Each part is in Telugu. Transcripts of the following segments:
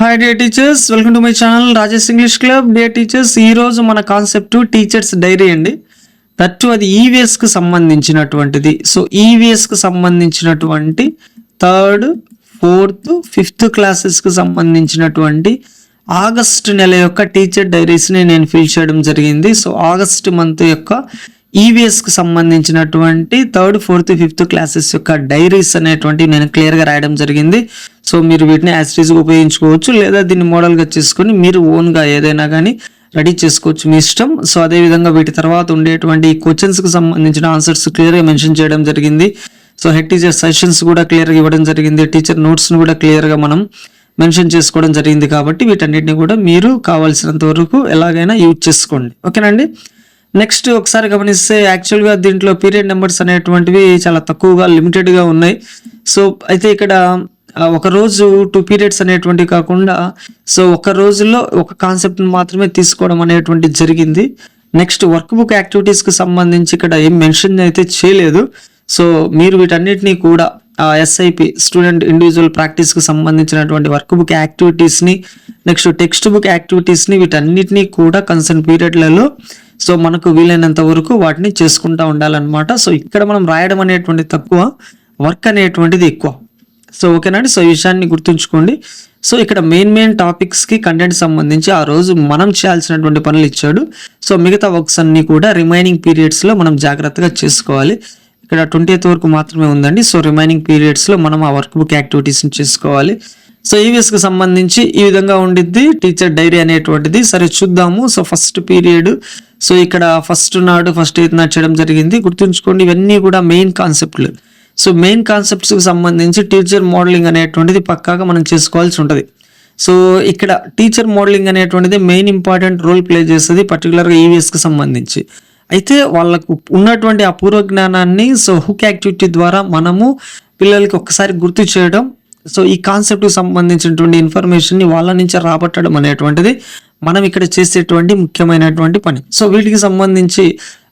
Hi dear teachers welcome to my channel Rajesh English club dear teachers ఈ రోజు మన కాన్సెప్ట్ టీచర్స్ డైరీ అండి. దట్టు అది ఈవీఎస్కి సంబంధించినటువంటిది. సో ఈవీఎస్కి సంబంధించినటువంటి థర్డ్ ఫోర్త్ ఫిఫ్త్ క్లాసెస్కి సంబంధించినటువంటి ఆగస్ట్ నెల యొక్క టీచర్ డైరీస్ని నేను ఫిల్ చేయడం జరిగింది. సో ఆగస్ట్ మంత్ యొక్క ఈవీఎస్కి సంబంధించినటువంటి థర్డ్ ఫోర్త్ ఫిఫ్త్ క్లాసెస్ యొక్క డైరీస్ అనేటువంటి నేను క్లియర్గా రాయడం జరిగింది. సో మీరు వీటిని యాజ్ ఉపయోగించుకోవచ్చు లేదా దీన్ని మోడల్గా చేసుకొని మీరు ఓన్గా ఏదైనా కానీ రెడీ చేసుకోవచ్చు మీ ఇష్టం. సో అదే విధంగా వీటి తర్వాత ఉండేటువంటి క్వశ్చన్స్కి సంబంధించిన ఆన్సర్స్ క్లియర్గా మెన్షన్ చేయడం జరిగింది. సో హెడ్ టీచర్ సెషన్స్ కూడా క్లియర్గా ఇవ్వడం జరిగింది. టీచర్ నోట్స్ని కూడా క్లియర్గా మనం మెన్షన్ చేసుకోవడం జరిగింది కాబట్టి వీటన్నిటిని కూడా మీరు కావాల్సినంత వరకు ఎలాగైనా యూజ్ చేసుకోండి. ఓకేనండి నెక్స్ట్ ఒకసారి గమనిస్తే యాక్చువల్గా దీంట్లో పీరియడ్ నెంబర్స్ అనేటువంటివి చాలా తక్కువగా లిమిటెడ్గా ఉన్నాయి. సో అయితే ఇక్కడ ఒక రోజు టూ పీరియడ్స్ అనేటువంటివి కాకుండా సో ఒక రోజులో ఒక కాన్సెప్ట్ని మాత్రమే తీసుకోవడం అనేటువంటి జరిగింది. నెక్స్ట్ వర్క్ బుక్ యాక్టివిటీస్కి సంబంధించి ఇక్కడ ఏం మెన్షన్ అయితే చేయలేదు. సో మీరు వీటన్నిటిని కూడా ఎస్ఐపి స్టూడెంట్ ఇండివిజువల్ ప్రాక్టీస్కి సంబంధించినటువంటి వర్క్ బుక్ యాక్టివిటీస్ని నెక్స్ట్ టెక్స్ట్ బుక్ యాక్టివిటీస్ని వీటన్నిటినీ కూడా కన్సర్న్ పీరియడ్లలో. సో మనకు వీలైనంత వరకు వాటిని చేసుకుంటూ ఉండాలన్నమాట. సో ఇక్కడ మనం రాయడం అనేటువంటి తక్కువ వర్క్ అనేటువంటిది ఎక్కువ. సో ఓకేనండి సో ఈ విషయాన్ని గుర్తుంచుకోండి. సో ఇక్కడ మెయిన్ మెయిన్ టాపిక్స్కి కంటెంట్ సంబంధించి ఆ రోజు మనం చేయాల్సినటువంటి పనులు ఇచ్చాడు. సో మిగతా వర్క్స్ అన్ని కూడా రిమైనింగ్ పీరియడ్స్లో మనం జాగ్రత్తగా చేసుకోవాలి. ఇక్కడ ట్వంటీ వరకు మాత్రమే ఉందండి. సో రిమైనింగ్ పీరియడ్స్లో మనం ఆ వర్క్ బుక్ యాక్టివిటీస్ని చేసుకోవాలి. సో ఈవీఎస్కి సంబంధించి ఈ విధంగా ఉండిద్ది. టీచర్ డైరీ అనేటువంటిది. సరే చూద్దాము. సో ఫస్ట్ పీరియడ్ సో ఇక్కడ ఫస్ట్ నాడు ఫస్ట్ ఎయిత్ నాడు చేయడం జరిగింది. గుర్తుంచుకోండి ఇవన్నీ కూడా మెయిన్ కాన్సెప్ట్లు సో మెయిన్ కాన్సెప్ట్స్కి సంబంధించి టీచర్ మోడలింగ్ అనేటువంటిది పక్కాగా మనం చేసుకోవాల్సి ఉంటుంది. సో ఇక్కడ టీచర్ మోడలింగ్ అనేటువంటిది మెయిన్ ఇంపార్టెంట్ రోల్ ప్లే చేస్తుంది పర్టికులర్గా ఈవీఎస్కి సంబంధించి. అయితే వాళ్ళకు ఉన్నటువంటి అపూర్వ జ్ఞానాన్ని సో హుక్ యాక్టివిటీ ద్వారా మనము పిల్లలకి ఒక్కసారి గుర్తు చేయడం సో ఈ కాన్సెప్ట్కి సంబంధించినటువంటి ఇన్ఫర్మేషన్ని వాళ్ళ నుంచి రాబట్టడం అనేటువంటిది మనం ఇక్కడ చేసేటువంటి ముఖ్యమైనటువంటి పని. సో వీటికి సంబంధించి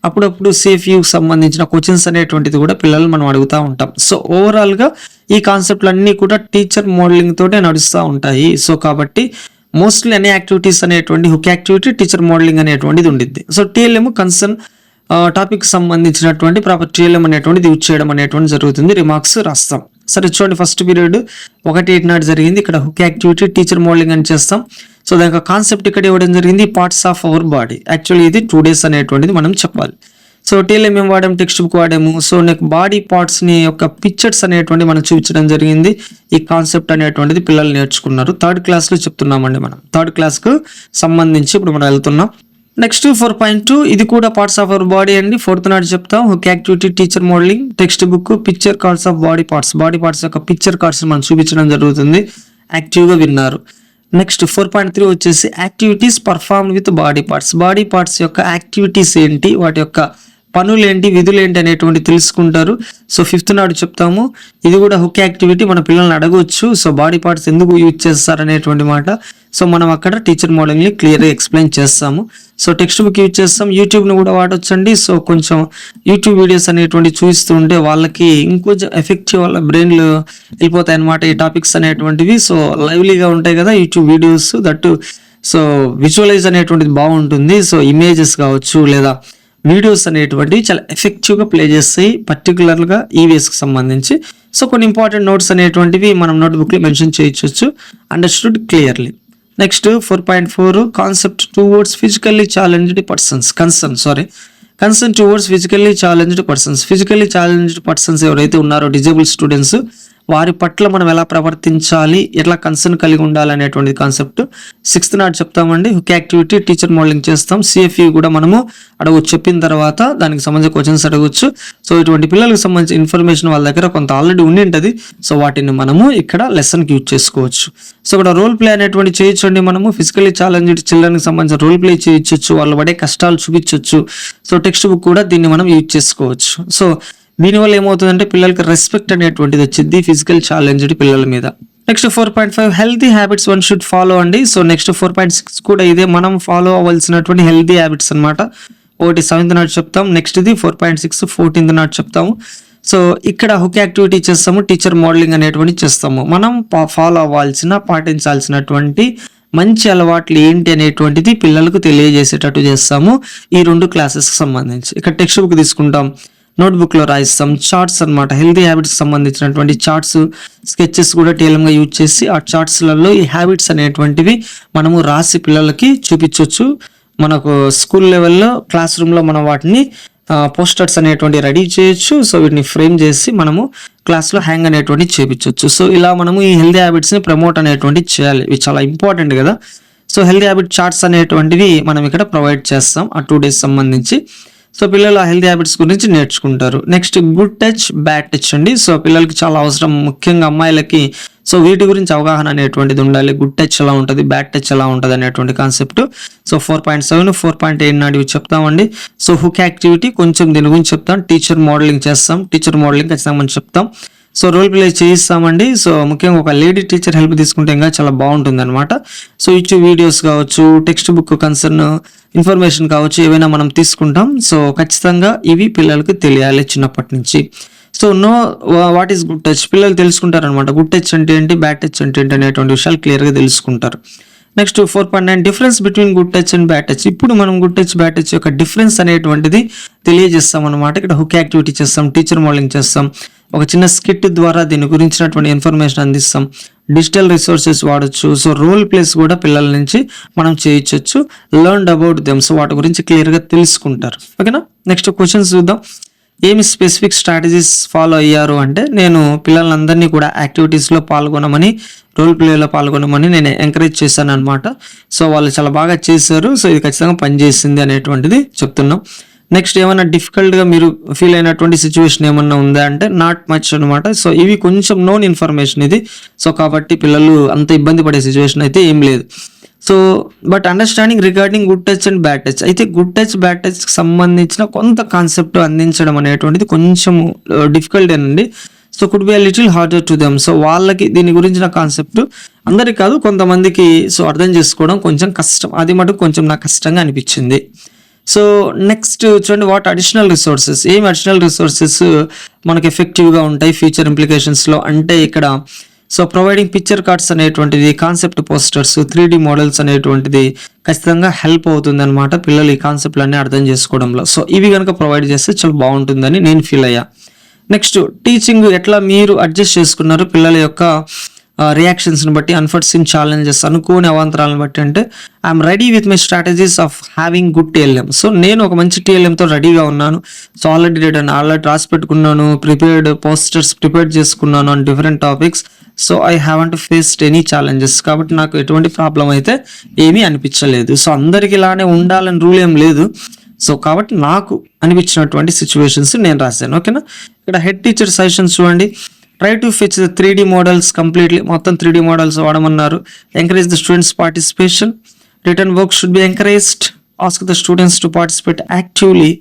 అప్పుడప్పుడు సేఫ్ యూకి సంబంధించిన క్వశ్చన్స్ అనేటువంటిది కూడా పిల్లలు మనం అడుగుతూ ఉంటాం. సో ఓవరాల్గా ఈ కాన్సెప్ట్లు అన్నీ కూడా టీచర్ మోడలింగ్ తోటే నడుస్తూ ఉంటాయి. సో కాబట్టి మోస్ట్లీ అన్ని యాక్టివిటీస్ అనేటువంటి హుక్ యాక్టివిటీ టీచర్ మోడలింగ్ అనేటువంటిది ఉండిద్ది. సో టీఎల్ఎం కన్సర్న్ టాపిక్ సంబంధించినటువంటి ప్రాపర్ టీఎల్ఎం అనేటువంటిది యూజ్ చేయడం అనేటువంటి జరుగుతుంది. రిమార్క్స్ రాస్తాం. సరే చూడండి ఫస్ట్ పీరియడ్ ఒకటి ఎయిట్ నాట్ జరిగింది. ఇక్కడ హుక్ యాక్టివిటీ టీచర్ మోడలింగ్ అని చేస్తాం. సో దాని యొక్క కాన్సెప్ట్ ఇక్కడ ఇవ్వడం జరిగింది parts of our body actually ఇది టూ డేస్ అనేటువంటిది మనం చెప్పాలి. సో టీలో మేము వాడాము టెక్స్ట్ బుక్ వాడాము. సో నెక్ బాడీ పార్ట్స్ని యొక్క పిక్చర్స్ అనేటువంటి మనం చూపించడం జరిగింది. ఈ కాన్సెప్ట్ అనేటువంటిది పిల్లలు నేర్చుకున్నారు. థర్డ్ క్లాస్లో చెప్తున్నామండి మనం. థర్డ్ క్లాస్కు సంబంధించి ఇప్పుడు మనం వెళ్తున్నాం. నెక్స్ట్ ఫోర్ పాయింట్ టూ ఇది కూడా పార్ట్స్ ఆఫ్ అవర్ బాడీ అండి. ఫోర్త్ నాడు చెప్తాం. Hook activity teacher modelling textbook picture cards of body parts. Body parts యొక్క పిక్చర్ కార్డ్స్ మనం చూపించడం జరుగుతుంది. యాక్టివ్గా విన్నారు. నెక్స్ట్ ఫోర్ పాయింట్ త్రీ వచ్చేసి activities perform with body parts. Body parts యొక్క యాక్టివిటీస్ ఏంటి? వాటి యొక్క పనులు ఏంటి విధులు ఏంటి అనేటువంటి తెలుసుకుంటారు. సో ఫిఫ్త్ నాడు చెప్తాము. ఇది కూడా హుక్ యాక్టివిటీ మన పిల్లల్ని అడగవచ్చు సో బాడీ పార్ట్స్ ఎందుకు యూజ్ చేస్తారు అనేటువంటి మాట. సో మనం అక్కడ టీచర్ మోడల్ని క్లియర్గా ఎక్స్ప్లెయిన్ చేస్తాము. సో టెక్స్ట్ బుక్ యూజ్ చేస్తాం. యూట్యూబ్ని కూడా వాడొచ్చండి. సో కొంచెం యూట్యూబ్ వీడియోస్ అనేటువంటి చూస్తూ ఉంటే వాళ్ళకి ఇంకొంచెం ఎఫెక్టివ్ వాళ్ళ బ్రెయిన్లు వెళ్ళిపోతాయి అనమాట ఈ టాపిక్స్ అనేటువంటివి. సో లైవ్లీగా ఉంటాయి కదా YouTube videos that so visualise అనేటువంటిది బాగుంటుంది. సో ఇమేజెస్ కావచ్చు లేదా వీడియోస్ అనేటువంటివి చాలా ఎఫెక్టివ్గా ప్లే చేస్తాయి పర్టికులర్గా ఈవీఎస్కి సంబంధించి. సో కొన్ని ఇంపార్టెంట్ నోట్స్ అనేటువంటివి మనం నోట్బుక్లో మెన్షన్ చేయొచ్చు. Understood clearly next four point four concept two words physically challenged persons concern sorry concern towards physically challenged persons physically challenged persons ఎవరైతే ఉన్నారో డిజేబుల్ స్టూడెంట్స్ వారి పట్ల మనం ఎలా ప్రవర్తించాలి ఎట్లా కన్సర్న్ కలిగి ఉండాలి అనేటువంటి కాన్సెప్ట్ సిక్స్త్ నాడు చెప్తామండి హుక్ యాక్టివిటీ టీచర్ మోడలింగ్ చేస్తాం. సిఎఫ్ఈ కూడా మనము అడగచ్చు. చెప్పిన తర్వాత దానికి సంబంధించిన క్వశ్చన్స్ అడగచ్చు. సో ఇటువంటి పిల్లలకు సంబంధించిన ఇన్ఫర్మేషన్ వాళ్ళ దగ్గర కొంత ఆల్రెడీ ఉండి ఉంటుంది సో వాటిని మనము ఇక్కడ లెసన్కి యూజ్ చేసుకోవచ్చు. సో ఇక్కడ రోల్ ప్లే అనేటువంటి చేయొచ్చండి మనము. ఫిజికల్లీ ఛాలెంజ్డ్ చిల్డ్రన్కి సంబంధించిన రోల్ ప్లే చేయొచ్చు. వాళ్ళు పడే కష్టాలు చూపించవచ్చు సో టెక్స్ట్ బుక్ కూడా దీన్ని మనం యూజ్ చేసుకోవచ్చు. సో దీనివల్ల ఏమవుతుందంటే పిల్లలకి రెస్పెక్ట్ అనేటువంటిది వచ్చింది ఫిజికల్ ఛాలెంజ్డ్ పిల్లల మీద. Next four point five healthy habits one should follow అండి. So next four point six కూడా ఇదే మనం ఫాలో అవ్వాల్సినటువంటి హెల్తీ హ్యాబిట్స్ అన్నమాట. ఒకటి సెవెంత్ నాట్ చెప్తాం నెక్స్ట్ ఇది ఫోర్ పాయింట్ సిక్స్ ఫోర్టీన్త్ నాట్ చెప్తాము. సో ఇక్కడ హుక్ యాక్టివిటీ చేస్తాము టీచర్ మోడలింగ్ అనేటువంటి చేస్తాము. మనం ఫాలో అవ్వాల్సిన పాటించాల్సినటువంటి మంచి అలవాట్లు ఏంటి అనేటువంటిది పిల్లలకు తెలియజేసేటట్టు చేస్తాము ఈ రెండు క్లాసెస్కి సంబంధించి. ఇక్కడ టెక్స్ట్ బుక్ తీసుకుంటాం. నోట్బుక్లో రాయిస్తాం చార్ట్స్ అన్నమాట. హెల్తీ హ్యాబిట్స్ సంబంధించినటువంటి చార్ట్స్ స్కెచెస్ కూడా టీలంగా యూజ్ చేసి ఆ చార్ట్స్లలో ఈ హ్యాబిట్స్ అనేటువంటివి మనము రాసి పిల్లలకి చూపించవచ్చు మనకు స్కూల్ లెవెల్లో క్లాస్ రూమ్లో మనం వాటిని పోస్టర్స్ అనేటువంటి రెడీ చేయొచ్చు. సో వీటిని ఫ్రేమ్ చేసి మనము క్లాస్లో హ్యాంగ్ అనేటువంటి చేపించవచ్చు సో ఇలా మనము ఈ హెల్తీ హ్యాబిట్స్ని ప్రమోట్ అనేటువంటి చేయాలి. ఇవి చాలా ఇంపార్టెంట్ కదా. సో హెల్తీ హ్యాబిట్ చార్ట్స్ అనేటువంటివి మనం ఇక్కడ ప్రొవైడ్ చేస్తాం. ఆ టూ డేస్ సంబంధించి. సో పిల్లలు ఆ హెల్తీ హ్యాబిట్స్ గురించి నేర్చుకుంటారు. Next good touch bad touch అండి. సో పిల్లలకి చాలా అవసరం. ముఖ్యంగా అమ్మాయిలకి సో వీటి గురించి అవగాహన అనేటువంటిది ఉండాలి. గుడ్ టచ్ ఎలా ఉంటుంది బ్యాడ్ టచ్ ఎలా ఉంటుంది అనేటువంటి concept. So four point seven four point eight నాటివి చెప్తామండి. సో హుక్ యాక్టివిటీ కొంచెం దీని గురించి చెప్తాం. టీచర్ మోడలింగ్ చేస్తాం. టీచర్ మోడలింగ్ ఖచ్చితంగా మనం చెప్తాం. సో రోల్ ప్లే చేయిస్తామండి. సో ముఖ్యంగా ఒక లేడీ టీచర్ హెల్ప్ తీసుకుంటే ఇంకా చాలా బాగుంటుంది అనమాట సో ఇచ్చే వీడియోస్ కావచ్చు టెక్స్ట్ బుక్ కన్సర్న్ ఇన్ఫర్మేషన్ కావచ్చు ఏవైనా మనం తీసుకుంటాం. సో ఖచ్చితంగా ఇవి పిల్లలకు తెలియాలి చిన్నప్పటి నుంచి so know what is good touch పిల్లలు తెలుసుకుంటారనమాట గుడ్ టచ్ అంటే ఏంటి? బ్యాడ్ టచ్ అంటే ఏంటి అనేటువంటి విషయాలు క్లియర్గా తెలుసుకుంటారు. Next four point nine difference between good touch and bad touch ఇప్పుడు మనం గుడ్ టచ్ బ్యాడ్ టచ్ యొక్క డిఫరెన్స్ అనేటువంటిది తెలియజేస్తాం అనమాట ఇక్కడ హుక్ యాక్టివిటీ చేస్తాం టీచర్ మోడలింగ్ చేస్తాం. ఒక చిన్న స్కిట్ ద్వారా దీని గురించినటువంటి ఇన్ఫర్మేషన్ అందిస్తాం. డిజిటల్ రిసోర్సెస్ వాడచ్చు. సో రోల్ ప్లేస్ కూడా పిల్లల నుంచి మనం చేయించవచ్చు లెర్న్ అబౌట్ దెమ్ సో వాటి గురించి క్లియర్గా తెలుసుకుంటారు. ఓకేనా నెక్స్ట్ క్వశ్చన్స్ చూద్దాం. ఏమి స్పెసిఫిక్ స్ట్రాటజీస్ ఫాలో అయ్యారు అంటే నేను పిల్లలందరినీ కూడా యాక్టివిటీస్లో పాల్గొనమని రోల్ ప్లేలో పాల్గొనమని నేను ఎంకరేజ్ చేశాను అనమాట సో వాళ్ళు చాలా బాగా చేశారు. సో ఇది ఖచ్చితంగా పనిచేసింది అనేటువంటిది చెప్తున్నాం. నెక్స్ట్ ఏమైనా డిఫికల్ట్గా మీరు ఫీల్ అయినటువంటి సిచ్యువేషన్ ఏమన్నా ఉందా అంటే నాట్ మచ్ అనమాట సో ఇవి కొంచెం నోన్ ఇన్ఫర్మేషన్ ఇది. సో కాబట్టి పిల్లలు అంత ఇబ్బంది పడే సిచ్యువేషన్ అయితే ఏం లేదు. So but understanding regarding good touch and bad touch అయితే గుడ్ టచ్ బ్యాడ్ టచ్కి సంబంధించిన కొంత కాన్సెప్ట్ అందించడం అనేటువంటిది కొంచెం డిఫికల్ట్ అండి so could be a little harder to them so వాళ్ళకి దీని గురించిన కాన్సెప్ట్ అందరికి కాదు కొంతమందికి సో అర్థం చేసుకోవడం కొంచెం కష్టం. అది మటుకు కొంచెం నాకు కష్టంగా అనిపించింది. సో నెక్స్ట్ చూడండి వాట్ అడిషనల్ రిసోర్సెస్ ఏం అడిషనల్ రిసోర్సెస్ మనకి ఎఫెక్టివ్గా ఉంటాయి ఫ్యూచర్ ఇంప్లికేషన్స్లో అంటే ఇక్కడ సో ప్రొవైడింగ్ పిక్చర్ కార్డ్స్ అనేటువంటిది concept posters three D models అనేటువంటిది ఖచ్చితంగా హెల్ప్ అవుతుంది అనమాట పిల్లలు ఈ కాన్సెప్ట్లన్నీ అర్థం చేసుకోవడంలో. సో ఇవి కనుక ప్రొవైడ్ చేస్తే చాలా బాగుంటుందని నేను ఫీల్ అయ్యా. నెక్స్ట్ టీచింగ్ ఎట్లా మీరు అడ్జస్ట్ చేసుకున్నారు పిల్లల యొక్క రియాక్షన్స్ని బట్టి అన్ఫర్సిన్ ఛాలెంజెస్ అనుకోని అవాంతరాలను బట్టి అంటే I'm ready with my strategies of having good TLM so నేను ఒక మంచి టీఎల్ఎంతో రెడీగా ఉన్నాను. సో ఆల్రెడీ రిటర్న్ ఆల్రెడీ రాసి పెట్టుకున్నాను ప్రిపేర్డ్ పోస్టర్స్ ప్రిపేర్ చేసుకున్నాను and different topics so I haven't faced any challenges కాబట్టి నాకు ఎటువంటి ప్రాబ్లం అయితే ఏమీ అనిపించలేదు. సో అందరికి ఇలానే ఉండాలని రూల్ ఏం లేదు. సో కాబట్టి నాకు అనిపించినటువంటి సిచ్యువేషన్స్ నేను రాశాను. ఓకేనా ఇక్కడ హెడ్ టీచర్ సజెషన్స్ చూడండి. Try to fetch the three D models completely మొత్తం three D models వాడమన్నారు. Encourage the students participation written work should be encouraged ask the students to participate actively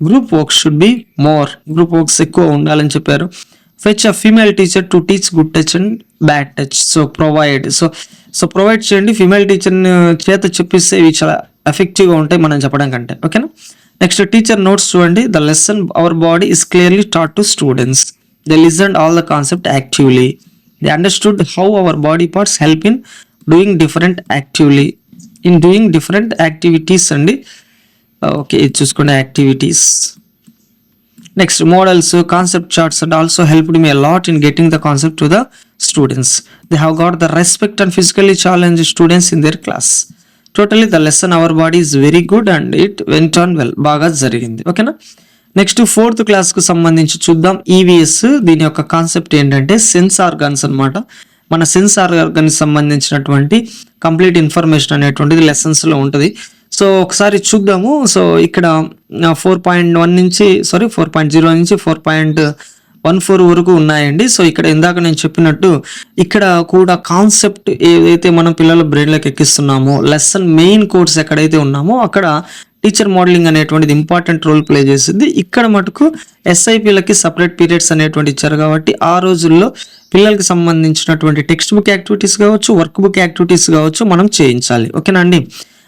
group work should be more group works ఎక్కువ ఉండాలని చెప్పారు. Fetch a female teacher to teach good touch and bad touch so provide so so provide చేయండి. ఫీమేల్ టీచర్ని చేత చెప్పిస్తే ఇవి చాలా ఎఫెక్టివ్గా ఉంటాయి మనం చెప్పడం కంటే. ఓకేనా నెక్స్ట్ టీచర్ నోట్స్ చూడండి. The lesson our body is clearly taught to students they listen all the concept actively they understood how our body parts help in doing different actively in doing different activities అండి ఓకే ఇది చూసుకోండి activities next models concept charts and also helped me lot in getting the concept to the students they have got the respect and physically challenge students in their class totally the lesson our body is very good and it went on well బాగా జరిగింది. ఓకేనా నెక్స్ట్ ఫోర్త్ క్లాస్కు సంబంధించి చూద్దాం. ఈవీఎస్ దీని యొక్క కాన్సెప్ట్ ఏంటంటే సెన్స్ ఆర్గాన్స్ అన్నమాట. మన సెన్స్ ఆర్గాన్స్ సంబంధించినటువంటి కంప్లీట్ ఇన్ఫర్మేషన్ అనేటువంటిది లెసన్స్లో ఉంటుంది. సో ఒకసారి చూద్దాము. సో ఇక్కడ ఫోర్ పాయింట్ వన్ నుంచి సారీ ఫోర్ పాయింట్ జీరో నుంచి ఫోర్ పాయింట్ వన్ ఫోర్ వరకు ఉన్నాయండి. సో ఇక్కడ ఇందాక నేను చెప్పినట్టు ఇక్కడ కూడా కాన్సెప్ట్ ఏదైతే మనం పిల్లల బ్రెయిన్లోకి ఎక్కిస్తున్నామో లెసన్ మెయిన్ కోర్స్ ఎక్కడైతే ఉన్నామో అక్కడ టీచర్ మోడలింగ్ అనేటువంటిది ఇంపార్టెంట్ రోల్ ప్లే చేసింది ఇక్కడ మటుకు ఎస్ఐపిలకి సపరేట్ పీరియడ్స్ అనేటువంటి ఇచ్చారు కాబట్టి ఆ రోజుల్లో పిల్లలకి సంబంధించినటువంటి టెక్స్ట్ బుక్ యాక్టివిటీస్ కావచ్చు వర్క్ బుక్ యాక్టివిటీస్ కావచ్చు మనం చేయించాలి. ఓకేనా అండి?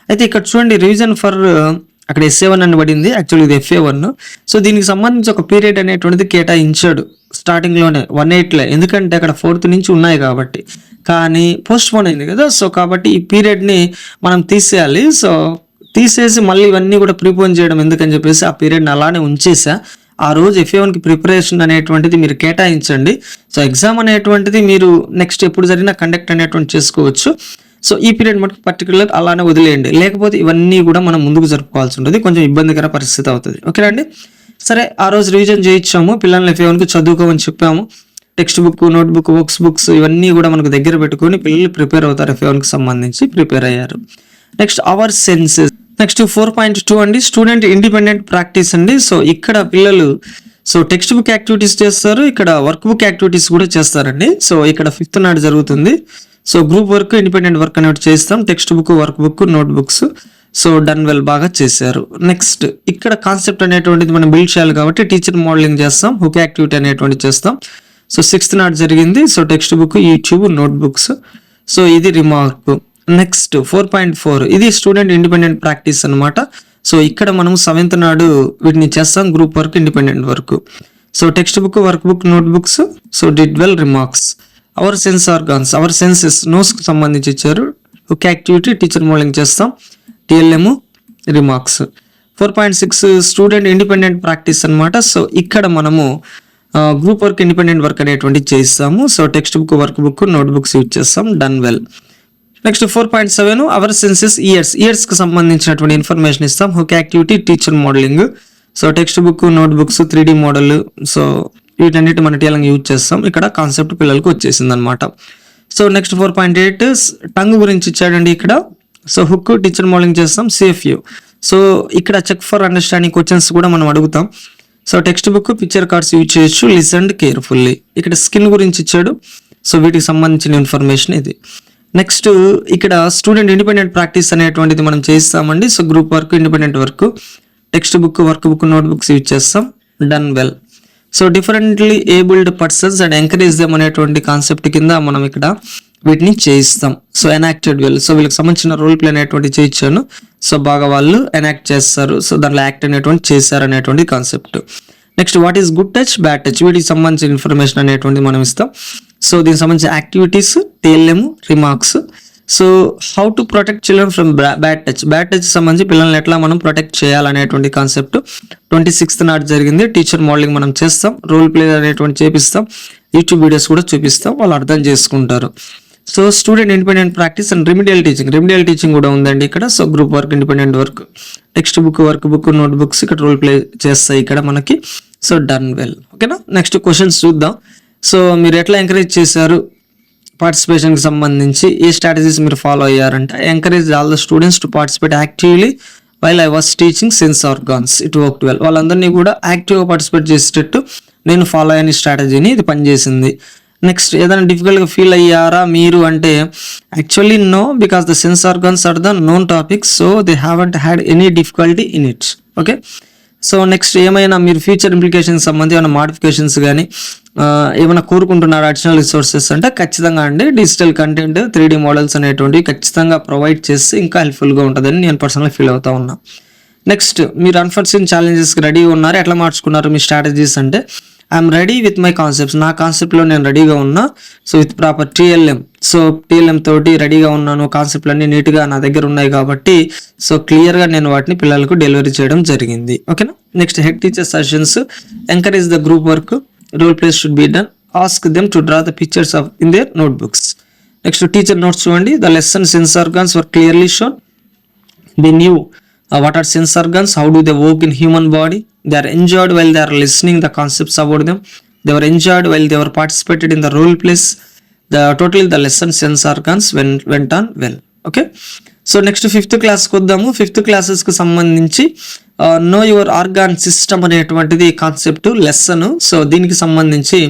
అయితే ఇక్కడ చూడండి రీజన్ ఫర్ uh, అక్కడ ఎస్ఏ వన్ అని పడింది. యాక్చువల్లీ ఇది ఎఫ్ఏ వన్ సో దీనికి సంబంధించి ఒక పీరియడ్ అనేటువంటిది కేటాయించాడు స్టార్టింగ్లోనే వన్ ఎయిట్లో ఎందుకంటే అక్కడ ఫోర్త్ నుంచి ఉన్నాయి కాబట్టి. కానీ పోస్ట్ పోన్ అయింది కదా. సో కాబట్టి ఈ పీరియడ్ని మనం తీసేయాలి. సో తీసేసి మళ్ళీ ఇవన్నీ కూడా ప్రీపోన్ చేయడం ఎందుకని చెప్పేసి ఆ పీరియడ్ని అలానే ఉంచేసా. ఆ రోజు ఎఫ్ఏవన్కి ప్రిపరేషన్ అనేటువంటిది మీరు కేటాయించండి. సో ఎగ్జామ్ అనేటువంటిది మీరు నెక్స్ట్ ఎప్పుడు జరిగినా కండక్ట్ అనేటువంటి చేసుకోవచ్చు. సో ఈ పీరియడ్ మటుకు పర్టికులర్ అలానే వదిలేయండి. లేకపోతే ఇవన్నీ కూడా మనం ముందుకు జరుపుకోవాల్సి ఉంటుంది. కొంచెం ఇబ్బందికర పరిస్థితి అవుతుంది. ఓకేనా అండి సరే ఆ రోజు రివిజన్ చేయించాము. పిల్లల్ని ఎఫ్ఏవన్కి చదువుకోమని చెప్పాము. Text book note book works books ఇవన్నీ కూడా మనకు దగ్గర పెట్టుకొని పిల్లలు ప్రిపేర్ అవుతారు ఎఫ్ఏవన్కి సంబంధించి ప్రిపేర్ అయ్యారు. Next our senses next four point two అండి. స్టూడెంట్ ఇండిపెండెంట్ ప్రాక్టీస్ అండి. సో ఇక్కడ పిల్లలు సో టెక్స్ట్ బుక్ యాక్టివిటీస్ చేస్తారు. ఇక్కడ వర్క్ బుక్ యాక్టివిటీస్ కూడా చేస్తారండి. సో ఇక్కడ ఫిఫ్త్ నాడు జరుగుతుంది. So group work independent work అనేవి చేస్తాం. Textbook workbook notebooks. So done well బాగా చేశారు. నెక్స్ట్ ఇక్కడ కాన్సెప్ట్ అనేటువంటిది మనం బిల్డ్ చేయాలి కాబట్టి టీచర్ మోడలింగ్ చేస్తాం. హుక్ యాక్టివిటీ అనేటువంటి చేస్తాం. సో సిక్స్త్ నాడు జరిగింది. So text book YouTube note books. So ఇది remark. Next four point four ఇది స్టూడెంట్ ఇండిపెండెంట్ ప్రాక్టీస్ అన్నమాట. సో ఇక్కడ మనం సెవెంత్ నాడు వీటిని చేస్తాం group work independent work so text book work book note books so did well remarks our sense organs our senses నోస్కి సంబంధించి ఇచ్చారు. ఒక యాక్టివిటీ టీచర్ మోడలింగ్ చేస్తాం. TLM remarks four point six student independent practice అన్నమాట. సో ఇక్కడ మనము గ్రూప్ వర్క్ ఇండిపెండెంట్ వర్క్ అనేటువంటి చేయిస్తాము. So text book work book note books use చేస్తాం. Done well next four point seven our senses ears ఇయర్స్కి సంబంధించినటువంటి ఇన్ఫర్మేషన్ ఇస్తాం. Hook activity teacher modelling so text book note books three D model so వీటన్నిటి మన టీలంగా యూజ్ చేస్తాం. ఇక్కడ కాన్సెప్ట్ పిల్లలకు వచ్చేసింది అనమాట so next four point eight tongue గురించి ఇచ్చాడండి ఇక్కడ. సో హుక్ టీచర్ మోడలింగ్ చేస్తాం. సేఫ్యూ సో ఇక్కడ చెక్ ఫర్ అండర్స్టాండింగ్ క్వశ్చన్స్ కూడా మనం అడుగుతాం. So text book picture cards use చేయొచ్చు. లిసన్ కేర్ఫుల్లీ ఇక్కడ స్కిన్ గురించి ఇచ్చాడు. సో వీటికి సంబంధించిన ఇన్ఫర్మేషన్ ఇది. నెక్స్ట్ ఇక్కడ స్టూడెంట్ ఇండిపెండెంట్ ప్రాక్టీస్ అనేటువంటిది మనం చేస్తామండి. So group work independent work text book work book note books use చేస్తాం. Done well so differently abled persons and encourage them అనేటువంటి కాన్సెప్ట్ కింద మనం ఇక్కడ వీటిని చేయిస్తాం. సో ఎనాక్టెడ్ వెల్ సో వీళ్ళకి సంబంధించిన రోల్ ప్లే అనేటువంటి చేయించాను. సో బాగా వాళ్ళు ఎనాక్ట్ చేస్తారు. సో దాంట్లో యాక్ట్ అనేటువంటి చేశారు అనేటువంటి concept next what is good touch bad touch వీటికి సంబంధించిన ఇన్ఫర్మేషన్ అనేటువంటి మనం ఇస్తాం. సో దీనికి సంబంధించిన activities తేలేము remarks so how to protect children from bad touch bad touch సంబంధించి పిల్లల్ని ఎట్లా మనం ప్రొటెక్ట్ చేయాలనేటువంటి కాన్సెప్ట్ ట్వంటీ సిక్స్త్ నాడు జరిగింది. టీచర్ మోడలింగ్ మనం చేస్తాం. రోల్ ప్లే అనేటువంటి చేపిస్తాం. యూట్యూబ్ వీడియోస్ కూడా చూపిస్తాం. వాళ్ళు అర్థం చేసుకుంటారు. So student independent practice and remedial teaching remedial teaching కూడా ఉందండి ఇక్కడ. So group work independent work text book work book note books ఇక్కడ రోల్ ప్లే చేస్తాయి ఇక్కడ మనకి. సో డన్ వెల్ ఓకేనా నెక్స్ట్ క్వశ్చన్స్ చూద్దాం. సో మీరు ఎట్లా ఎంకరేజ్ చేశారు పార్టిసిపేషన్కి సంబంధించి? ఏ స్ట్రాటజీస్ మీరు ఫాలో అయ్యారంటే? Encourage all the students to participate actively while I was teaching sense organs it work twelve వాళ్ళందరినీ కూడా యాక్టివ్గా పార్టిసిపేట్ చేసేటట్టు నేను ఫాలో అయిన స్ట్రాటజీని ఇది పనిచేసింది. నెక్స్ట్ ఏదైనా డిఫికల్ట్గా ఫీల్ అయ్యారా మీరు అంటే actually no because the sense organs are the known topics so they haven't had any difficulty in it okay so next ఏమైనా మీరు ఫ్యూచర్ ఇంప్లికేషన్స్ సంబంధించి ఏమైనా మాడిఫికేషన్స్ కానీ ఏమైనా కోరుకుంటున్నారు అడిషనల్ రిసోర్సెస్ అంటే ఖచ్చితంగా అండి. Digital content three D models అనేటువంటివి ఖచ్చితంగా ప్రొవైడ్ చేస్తే ఇంకా హెల్ప్ఫుల్గా ఉంటుందని నేను పర్సనల్గా ఫీల్ అవుతా ఉన్నా. నెక్స్ట్ మీరు అన్ఫార్చునేట్ ఛాలెంజెస్కి రెడీ ఉన్నారు? ఎట్లా మార్చుకున్నారు మీ స్ట్రాటజీస్ అంటే I'm ready with my concepts నా కాన్సెప్ట్లో నేను రెడీగా ఉన్నా so with proper TLM so TLM తోటి రెడీగా ఉన్నాను కాన్సెప్ట్లు అన్ని నీట్గా నా దగ్గర ఉన్నాయి కాబట్టి సో క్లియర్గా నేను వాటిని పిల్లలకు డెలివరీ చేయడం జరిగింది. ఓకేనా next head teacher sessions encourage the group work role plays should be done ask them to draw the pictures of in their notebooks next teacher notes చూడండి. The lesson sense organs were clearly shown the new what are sense sense how do they work in human body they are enjoyed while they are listening the concepts about them they were enjoyed while they were participated in the role plays the totally the lesson sense organs went, went on well okay so next fifth క్లాస్కి వద్దాము ఫిఫ్త్ క్లాసెస్కి సంబంధించి నో యువర్ ఆర్గాన్ సిస్టమ్ అనేటువంటిది కాన్సెప్ట్ లెసన్ సో దీనికి సంబంధించి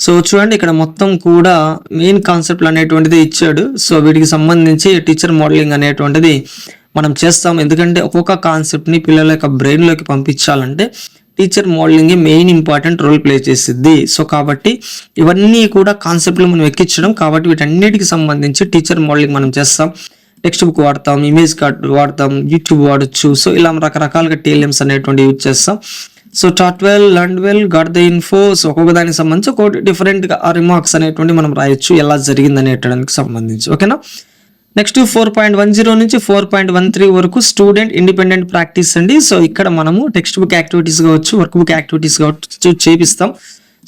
సో చూడండి ఇక్కడ మొత్తం కూడా మెయిన్ కాన్సెప్ట్లు అనేటువంటిది ఇచ్చాడు సో వీటికి సంబంధించి టీచర్ మోడలింగ్ అనేటువంటిది మనం చేస్తాం. ఎందుకంటే ఒక్కొక్క కాన్సెప్ట్ని పిల్లల యొక్క బ్రెయిన్లోకి పంపించాలంటే teacher modelling main important role play చేసిద్ది. సో కాబట్టి ఇవన్నీ కూడా కాన్సెప్ట్లు మనం ఎక్కించడం. కాబట్టి వీటన్నిటికి సంబంధించి టీచర్ మోడలింగ్ మనం చేస్తాం. టెక్స్ట్ బుక్ వాడతాం ఇమేజ్ కార్డ్ వాడతాం యూట్యూబ్ వాడచ్చు. సో ఇలా రకరకాలుగా టీఎల్ఎమ్స్ అనేటువంటి యూజ్ చేస్తాం. So taught well learn well got the info so ఒక్కొక్క దానికి సంబంధించి ఒక డిఫరెంట్గా ఆ రిమార్క్స్ అనేటువంటి మనం రాయొచ్చు. ఎలా జరిగింది అనేటానికి సంబంధించి ఓకేనా next four point one zero నుంచి ఫోర్ పాయింట్ వన్ త్రీ వరకు స్టూడెంట్ ఇండిపెండెంట్ ప్రాక్టీస్ అండి. సో ఇక్కడ మనము టెక్స్ట్ బుక్ యాక్టివిటీస్ కావచ్చు వర్క్ బుక్ యాక్టివిటీస్ కావచ్చు చేపిస్తాం.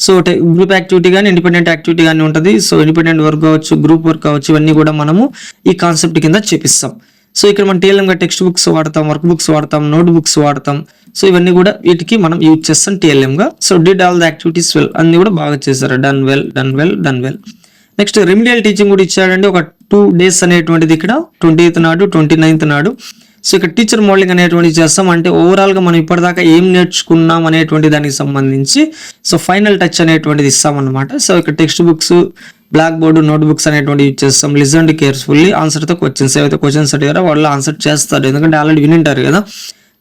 సో గ్రూప్ యాక్టివిటీ కానీ ఇండిపెండెంట్ యాక్టివిటీ కానీ ఉంటుంది. సో ఇండిపెండెంట్ వర్క్ కావచ్చు గ్రూప్ వర్క్ కావచ్చు ఇవన్నీ కూడా మనము ఈ కాన్సెప్ట్ కింద చేపిస్తాం. సో ఇక్కడ మనం టీఎల్ఎంగా టెక్స్ట్ బుక్స్ వాడతాం వర్క్ బుక్స్ వాడతాం నోట్ బుక్స్ వాడతాం. సో ఇవన్నీ కూడా వీటికి మనం యూజ్ చేస్తాం టీఎల్ఎంగా so did all the activities well అన్ని కూడా బాగా చేశారు. Done well done well done well. Next remedial teaching కూడా ఇచ్చాడండి. ఒక టూ డేస్ అనేటువంటిది ఇక్కడ ట్వంటీ ఎయిత్ నాడు ట్వంటీ నైన్త్ నాడు. సో ఇక్కడ టీచర్ మోడలింగ్ అనేటువంటిది చేస్తాం. అంటే ఓవరాల్గా మనం ఇప్పటిదాకా ఏం నేర్చుకున్నాం అనేటువంటి దానికి సంబంధించి సో ఫైనల్ టచ్ అనేటువంటిది ఇస్తామన్నమాట. సో ఇక్కడ text books black board notebooks అనేటువంటి యూజ్ చేస్తాం. లిజన్ కేర్ఫుల్లీ ఆన్సర్తో క్వశ్చన్స్ ఏవైతే క్వశ్చన్స్ అడిగారో వాళ్ళు ఆన్సర్ చేస్తారు. ఎందుకంటే ఆల్రెడీ వినింటారు కదా.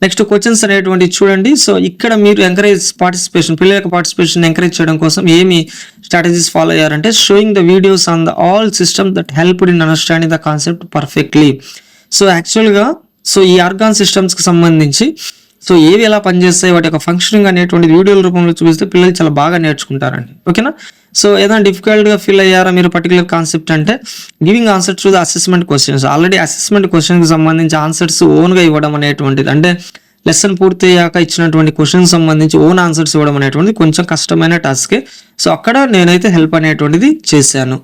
నెక్స్ట్ క్వశ్చన్స్ అనేటువంటి చూడండి. సో ఇక్కడ మీరు ఎంకరేజ్ పార్టిసిపేషన్ పిల్లల యొక్క పార్టిసిపేషన్ ఎంకరేజ్ చేయడం కోసం ఏమి స్ట్రాటజీస్ ఫాలో అయ్యారంటే showing the videos on the all system that help in understanding the concept perfectly so యాక్చువల్గా సో ఈ ఆర్గాన్ సిస్టమ్స్కి సంబంధించి సో ఏవి ఎలా పనిచేస్తాయి వాటి యొక్క ఫంక్షనింగ్ అనేటువంటి వీడియోల రూపంలో చూపిస్తే పిల్లలు చాలా బాగా నేర్చుకుంటారండి. ఓకేనా సో ఏదైనా డిఫికల్ట్గా ఫీల్ అయ్యారా మీరు పర్టికులర్ కాన్సెప్ట్ అంటే? Giving answer to the assessment questions already assessment క్వశ్చన్కి సంబంధించి ఆన్సర్స్ ఓన్గా ఇవ్వడం అనేటువంటిది. అంటే లెసన్ పూర్తి అయ్యాక ఇచ్చినటువంటి క్వశ్చన్ సంబంధించి ఓన్ ఆన్సర్స్ ఇవ్వడం అనేటువంటిది కొంచెం కష్టమైన టాస్కే సో అక్కడ నేనైతే హెల్ప్ అనేటువంటిది చేశాను.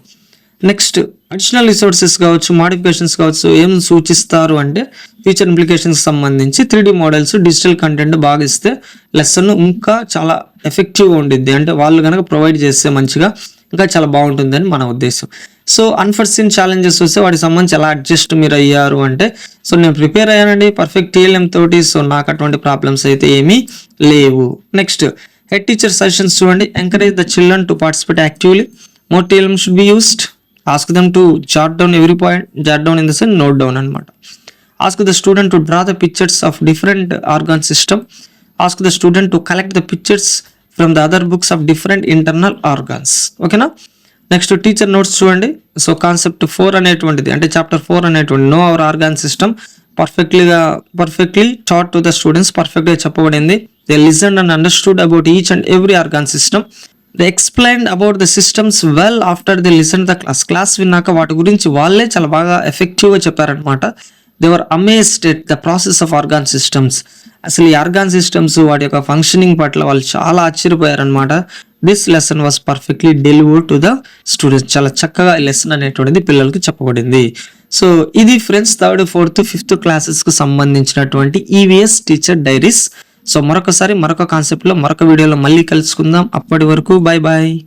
నెక్స్ట్ అడిషనల్ రిసోర్సెస్ కావచ్చు మాడిఫికేషన్స్ కావచ్చు ఏం సూచిస్తారు అంటే ఫ్యూచర్ ఇంప్లికేషన్స్కి సంబంధించి త్రీ మోడల్స్ డిజిటల్ కంటెంట్ బాగా ఇస్తే లెసన్ ఇంకా చాలా ఎఫెక్టివ్గా ఉండిద్ది. అంటే వాళ్ళు కనుక ప్రొవైడ్ చేస్తే మంచిగా ఇంకా చాలా బాగుంటుందని మన ఉద్దేశం. సో అన్ఫర్సీన్ ఛాలెంజెస్ వస్తే వాటికి సంబంధించి ఎలా అడ్జస్ట్ మీరు అయ్యారు అంటే సో నేను ప్రిపేర్ అయ్యానండి పర్ఫెక్ట్ టీఎల్ఎం తోటి సో నాకు అటువంటి ప్రాబ్లమ్స్ అయితే ఏమీ లేవు. నెక్స్ట్ హెడ్ టీచర్ సజెషన్స్ చూడండి encourage the children to participate actively more TLM should be used ask them to jot down every point jot down in the సెన్ note down అనమాట. Ask the student to draw the pictures of different organ system ask the student to collect the pictures from the other books of different internal organs ఓకేనా నెక్స్ట్ టీచర్ నోట్స్ చూడండి. సో కాన్సెప్ట్ ఫోర్ అనేటువంటిది. అంటే చాప్టర్ ఫోర్ అనేటువంటి no our organ system పర్ఫెక్ట్లీగా perfectly taught to the students పర్ఫెక్ట్గా చెప్పబడింది. They listen and understood about each and every organ system they explain about the systems well after the listen the class class విన్నాక వాటి గురించి వాళ్ళే చాలా బాగా ఎఫెక్టివ్గా చెప్పారనమాట they were amazed at the process of organ systems అసలు ఈ ఆర్గాన్ సిస్టమ్స్ వాటి యొక్క ఫంక్షనింగ్ పట్ల వాళ్ళు చాలా ఆశ్చర్యపోయారనమాట this lesson was perfectly deliver to the students చాలా చక్కగా ఈ లెసన్ అనేటువంటిది పిల్లలకి చెప్పబడింది. సో ఇది ఫ్రెండ్స్ థర్డ్ ఫోర్త్ ఫిఫ్త్ క్లాసెస్కి సంబంధించినటువంటి ఈవీఎస్ టీచర్ డైరీస్ సో మరొకసారి మరొక కాన్సెప్ట్లో మరొక వీడియోలో మళ్ళీ కలుసుకుందాం. అప్పటి వరకు బాయ్ బాయ్